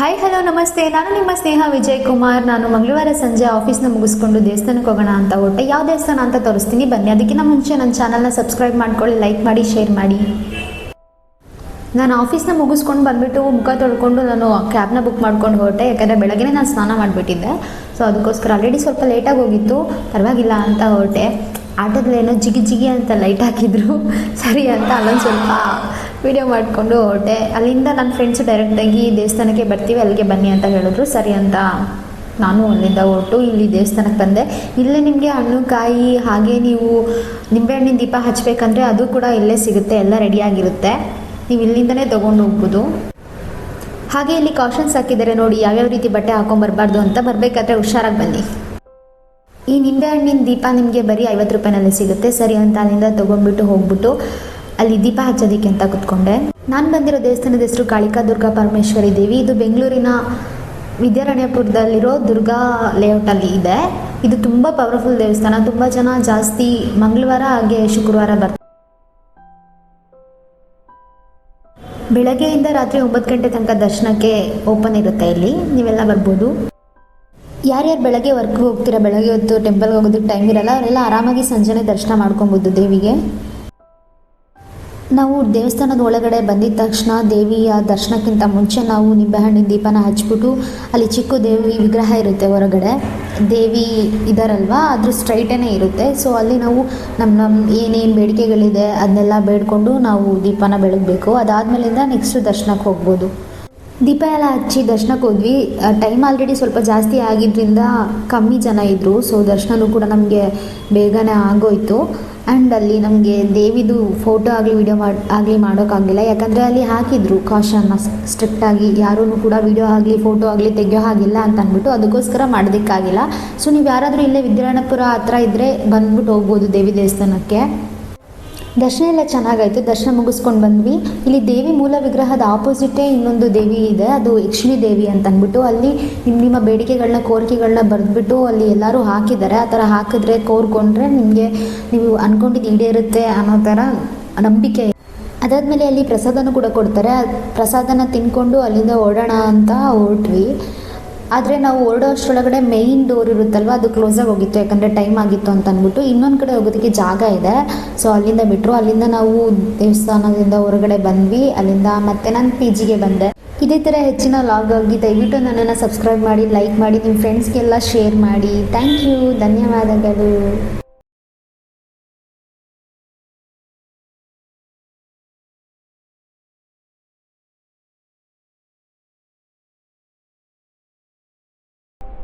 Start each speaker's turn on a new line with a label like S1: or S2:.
S1: Hi hello ನಮಸ್ತೆ. ನಾನು ನಿಮ್ಮ ಸ್ನೇಹ ವಿಜಯ್ ಕುಮಾರ್ ನಾನು ಮಂಗಳವಾರ ಸಂಜೆ ಆಫೀಸ್ನ ಮುಗಿಸ್ಕೊಂಡು ದೇವಸ್ಥಾನಕ್ಕೆ ಹೋಗೋಣ ಅಂತ ಹೊರಟೆ. ಯಾವ ದೇವಸ್ಥಾನ ಅಂತ ತೋರಿಸ್ತೀನಿ. ಬನ್ನಿ ಅದಕ್ಕಿಂತ ಮುಂಚೆ ನನ್ನ ಚಾನಲ್ನ ಸಬ್ಸ್ಕ್ರೈಬ್ ಮಾಡ್ಕೊಳ್ಳಿ ಲೈಕ್ ಮಾಡಿ ಶೇರ್ ಮಾಡಿ. ನಾನು ಆಫೀಸ್ನ ಮುಗಿಸ್ಕೊಂಡು ಬಂದುಬಿಟ್ಟು ಮುಖ ತೊಳ್ಕೊಂಡು ನಾನು ಕ್ಯಾಬ್ನ ಬುಕ್ ಮಾಡ್ಕೊಂಡು ಹೊರಟೆ. ಯಾಕಂದರೆ ಬೆಳಗ್ಗೆ ನಾನು ಸ್ನಾನ ಮಾಡಿಬಿಟ್ಟಿದ್ದೆ. ಸೊ ಅದಕ್ಕೋಸ್ಕರ ಆಲ್ರೆಡಿ ಸ್ವಲ್ಪ ಲೇಟಾಗಿ ಹೋಗಿತ್ತು. ಪರವಾಗಿಲ್ಲ ಅಂತ ಹೊರಟೆ. ಆಟದಲ್ಲೇನೋ ಜಿಗಿ ಜಿಗಿ ಅಂತ ಲೈಟ್ ಹಾಕಿದ್ರು. ಸರಿ ಅಂತ ಅಲ್ಲೊಂದು ಸ್ವಲ್ಪ ವಿಡಿಯೋ ಮಾಡಿಕೊಂಡು ಹೊರಟೆ. ಅಲ್ಲಿಂದ ನನ್ನ ಫ್ರೆಂಡ್ಸು ಡೈರೆಕ್ಟಾಗಿ ದೇವಸ್ಥಾನಕ್ಕೆ ಬರ್ತೀವಿ, ಅಲ್ಲಿಗೆ ಬನ್ನಿ ಅಂತ ಹೇಳಿದ್ರು. ಸರಿ ಅಂತ ನಾನು ಅಲ್ಲಿಂದ ಹೊರಟು. ಇಲ್ಲಿ ದೇವಸ್ಥಾನಕ್ಕೆ ಬಂದೆ. ಇಲ್ಲೇ ನಿಮಗೆ ಹಣ್ಣು, ಕಾಯಿ, ಹಾಗೆ ನೀವು ನಿಂಬೆಹಣ್ಣಿನ ದೀಪ ಹಚ್ಚಬೇಕಂದ್ರೆ ಅದು ಕೂಡ ಇಲ್ಲೇ ಸಿಗುತ್ತೆ, ಎಲ್ಲ ರೆಡಿಯಾಗಿರುತ್ತೆ ನೀವು ಇಲ್ಲಿಂದನೇ ತೊಗೊಂಡು ಹೋಗ್ಬೋದು. ಹಾಗೆ ಇಲ್ಲಿ ಕಾಷನ್ಸ್ ಹಾಕಿದ್ದಾರೆ ನೋಡಿ, ಯಾವ್ಯಾವ ರೀತಿ ಬಟ್ಟೆ ಹಾಕೊಂಬರ್ಬಾರ್ದು ಅಂತ. ಬರಬೇಕಾದ್ರೆ ಹುಷಾರಾಗಿ ಬನ್ನಿ. ಈ ನಿಂಬೆಹಣ್ಣಿನ ದೀಪ ನಿಮಗೆ ಬರೀ ಐವತ್ತು ರೂಪಾಯಿನಲ್ಲಿ ಸಿಗುತ್ತೆ. ಸರಿ ಅಂತ ಅಲ್ಲಿಂದ ತೊಗೊಂಡ್ಬಿಟ್ಟು ಹೋಗ್ಬಿಟ್ಟು ಅಲ್ಲಿ ದೀಪ ಹಚ್ಚೋದಿಕ್ಕೆ ಅಂತ ಕುತ್ಕೊಂಡೆ. ನಾನು ಬಂದಿರೋ ದೇವಸ್ಥಾನದ ಹೆಸರು ಕಾಳಿಕಾ ದುರ್ಗಾ ಪರಮೇಶ್ವರಿ ದೇವಿ. ಇದು ಬೆಂಗಳೂರಿನ ವಿದ್ಯಾರಣ್ಯಪುರದಲ್ಲಿರೋ ದುರ್ಗಾ ಲೇಔಟಲ್ಲಿ ಇದೆ. ಇದು ತುಂಬ ಪವರ್ಫುಲ್ ದೇವಸ್ಥಾನ. ತುಂಬ ಜನ ಜಾಸ್ತಿ ಮಂಗಳವಾರ ಹಾಗೆ ಶುಕ್ರವಾರ ಬರ್ತಾರೆ. ಬೆಳಗ್ಗೆಯಿಂದ ರಾತ್ರಿ ಒಂಬತ್ತು ಗಂಟೆ ತನಕ ದರ್ಶನಕ್ಕೆ ಓಪನ್ ಇರುತ್ತೆ ಇಲ್ಲಿ. ನೀವೆಲ್ಲ ಬರ್ಬೋದು. ಯಾರ್ಯಾರು ಬೆಳಗ್ಗೆ ವರ್ಕ್ಗೆ ಹೋಗ್ತೀರಾ, ಬೆಳಗ್ಗೆ ಹೊತ್ತು ಟೆಂಪಲ್ಗೆ ಹೋಗೋದಕ್ಕೆ ಟೈಮ್ ಇರಲ್ಲ, ಅವರೆಲ್ಲ ಆರಾಮಾಗಿ ಸಂಜೆನೇ ದರ್ಶನ ಮಾಡ್ಕೊಬೋದು ದೇವಿಗೆ. ನಾವು ದೇವಸ್ಥಾನದ ಒಳಗಡೆ ಬಂದಿದ ತಕ್ಷಣ ದೇವಿಯ ದರ್ಶನಕ್ಕಿಂತ ಮುಂಚೆ ನಾವು ನಿಂಬೆಹಣ್ಣಿನ ದೀಪನ ಹಚ್ಬಿಟ್ಟು ಅಲ್ಲಿ ಚಿಕ್ಕ ದೇವಿ ವಿಗ್ರಹ ಇರುತ್ತೆ ಹೊರಗಡೆ. ದೇವಿ ಇದಾರಲ್ವ? ಅದ್ರ ಸ್ಟ್ರೈಟೇ ಇರುತ್ತೆ. ಸೊ ಅಲ್ಲಿ ನಾವು ನಮ್ಮ ನಮ್ಮ ಏನೇನು ಬೇಡಿಕೆಗಳಿದೆ ಅದನ್ನೆಲ್ಲ ಬೇಡ್ಕೊಂಡು ನಾವು ದೀಪನ ಬೆಳಗಬೇಕು. ಅದಾದಮೇಲಿಂದ ನೆಕ್ಸ್ಟ್ ದರ್ಶನಕ್ಕೆ ಹೋಗ್ಬೋದು. ದೀಪ ಎಲ್ಲ ಹಚ್ಚಿ ದರ್ಶನಕ್ಕೆ ಹೋದ್ವಿ. ಟೈಮ್ ಆಲ್ರೆಡಿ ಸ್ವಲ್ಪ ಜಾಸ್ತಿ ಆಗಿದ್ದರಿಂದ ಕಮ್ಮಿ ಜನ ಇದ್ದರು ಸೊ ದರ್ಶನವೂ ಕೂಡ ನಮಗೆ ಬೇಗನೆ ಆಗೋಯ್ತು. ಆ್ಯಂಡ್ ಅಲ್ಲಿ ನಮಗೆ ದೇವಿದು ಫೋಟೋ ಆಗಲಿ ವಿಡಿಯೋ ಮಾಡಿ, ಆಗಲಿ ಮಾಡೋಕ್ಕಾಗಿಲ್ಲ ಯಾಕಂದರೆ ಅಲ್ಲಿ ಹಾಕಿದ್ರು ಕಾಶನ್ನ ಸ್ಟ್ರಿಕ್ಟಾಗಿ ಯಾರೂ ಕೂಡ ವಿಡಿಯೋ ಆಗಲಿ ಫೋಟೋ ಆಗಲಿ ತೆಗಿಯೋ ಹಾಗಿಲ್ಲ ಅಂತ ಅಂದ್ಬಿಟ್ಟು ಅದಕ್ಕೋಸ್ಕರ ಮಾಡೋದಕ್ಕಾಗಿಲ್ಲ. ಸೊ ನೀವು ಯಾರಾದರೂ ಇಲ್ಲೇ ವಿದ್ಯಾರಣ್ಯಪುರ ಹತ್ರ ಇದ್ದರೆ ಬಂದ್ಬಿಟ್ಟು ಹೋಗ್ಬೋದು ದೇವಿ ದೇವಸ್ಥಾನಕ್ಕೆ. ದರ್ಶನ ಎಲ್ಲ ಚೆನ್ನಾಗಾಯಿತು. ದರ್ಶನ ಮುಗಿಸ್ಕೊಂಡು ಬಂದ್ವಿ. ಇಲ್ಲಿ ದೇವಿ ಮೂಲ ವಿಗ್ರಹದ ಆಪೋಸಿಟೇ ಇನ್ನೊಂದು ದೇವಿ ಇದೆ. ಅದು ಯಕ್ಷಿಣಿ ದೇವಿ ಅಂತ ಅಂದ್ಬಿಟ್ಟು ಅಲ್ಲಿ ನಿಮ್ಮ ನಿಮ್ಮ ಬೇಡಿಕೆಗಳನ್ನ ಕೋರಿಕೆಗಳನ್ನ ಬರೆದ್ಬಿಟ್ಟು ಅಲ್ಲಿ ಎಲ್ಲರೂ ಹಾಕಿದ್ದಾರೆ. ಆ ಥರ ಹಾಕಿದ್ರೆ, ಕೋರ್ಕೊಂಡ್ರೆ ನಿಮಗೆ ನೀವು ಅಂದ್ಕೊಂಡಿದ್ದು ಈಡೇರುತ್ತೆ ಅನ್ನೋ ಥರ ನಂಬಿಕೆ ಅದಾದಮೇಲೆ ಅಲ್ಲಿ ಪ್ರಸಾದನೂ ಕೂಡ ಕೊಡ್ತಾರೆ. ಪ್ರಸಾದನ ತಿನ್ಕೊಂಡು ಅಲ್ಲಿಂದ ಓಡೋಣ ಅಂತ ಹೊರಟ್ವಿ. ಆದರೆ ನಾವು ಹೊರಡೋ ಅಷ್ಟರೊಳಗಡೆ ಮೇಯ್ನ್ ಡೋರ್ ಇರುತ್ತಲ್ವ, ಅದು ಕ್ಲೋಸಾಗಿ ಹೋಗಿತ್ತು, ಯಾಕಂದರೆ ಟೈಮ್ ಆಗಿತ್ತು ಅಂತ ಅಂದ್ಬಿಟ್ಟು ಇನ್ನೊಂದು ಕಡೆ ಹೋಗೋದಕ್ಕೆ ಜಾಗ ಇದೆ. ಸೊ ಅಲ್ಲಿಂದ ಬಿಟ್ಟರು ಅಲ್ಲಿಂದ ನಾವು ದೇವಸ್ಥಾನದಿಂದ ಹೊರಗಡೆ ಬಂದ್ವಿ, ಅಲ್ಲಿಂದ ಮತ್ತೆ ನಾನು ಪಿ ಜಿಗೆ ಬಂದೆ. ಇದೇ ಥರ ಹೆಚ್ಚಿನ ಲಾಗ್ ಆಗಿ ದಯವಿಟ್ಟು ನನ್ನನ್ನು ಸಬ್ಸ್ಕ್ರೈಬ್ ಮಾಡಿ ಲೈಕ್ ಮಾಡಿ ನಿಮ್ಮ ಫ್ರೆಂಡ್ಸ್ಗೆಲ್ಲ ಶೇರ್ ಮಾಡಿ. ಥ್ಯಾಂಕ್ ಯು ಧನ್ಯವಾದಗಳು.